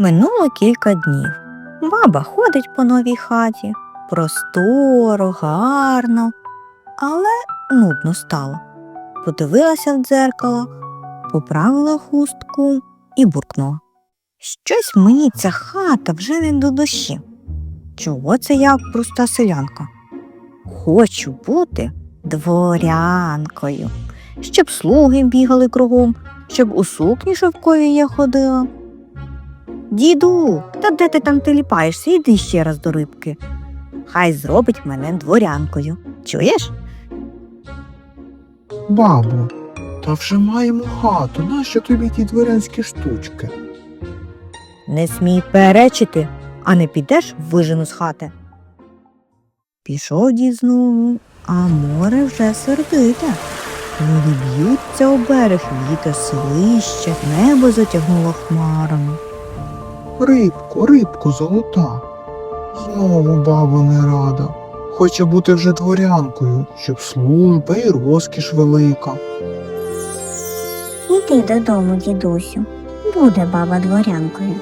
Минуло кілька днів. Баба ходить по новій хаті. Просторо, гарно, але нудно стало. Подивилася в дзеркало, поправила хустку і буркнула. Щось мені ця хата вже не до душі. Чого це я проста селянка? Хочу бути дворянкою, щоб слуги бігали кругом, щоб у сукні шовковій я ходила. Діду, та де ти там теліпаєшся? Іди ще раз до рибки. Хай зробить мене дворянкою. Чуєш? Бабу, та вже маємо хату, нащо тобі ті дворянські штучки? Не смій перечити, а не підеш вижену з хати. Пішов дід знову, а море вже сердите. Люди б'ються у берег, вітер свище, небо затягнуло хмарами. Рибко, рибко золота. Знову баба не рада. Хоче бути вже дворянкою, щоб служба і розкіш велика. Іди додому, дідусю. Буде баба дворянкою.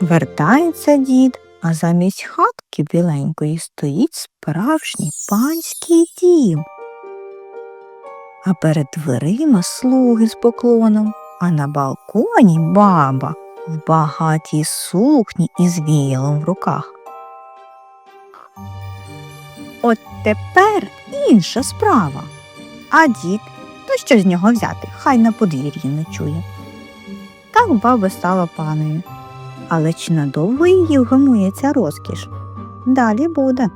Вертається дід, а замість хатки біленької стоїть справжній панський дім. А перед дверима слуги з поклоном, а на балконі баба в багатій сукні і з віялом в руках. От тепер інша справа. А дід, то що з нього взяти? Хай на подвір'ї не чує. Так баба стала паною. Але чи надовго її вгамує ця розкіш? Далі буде.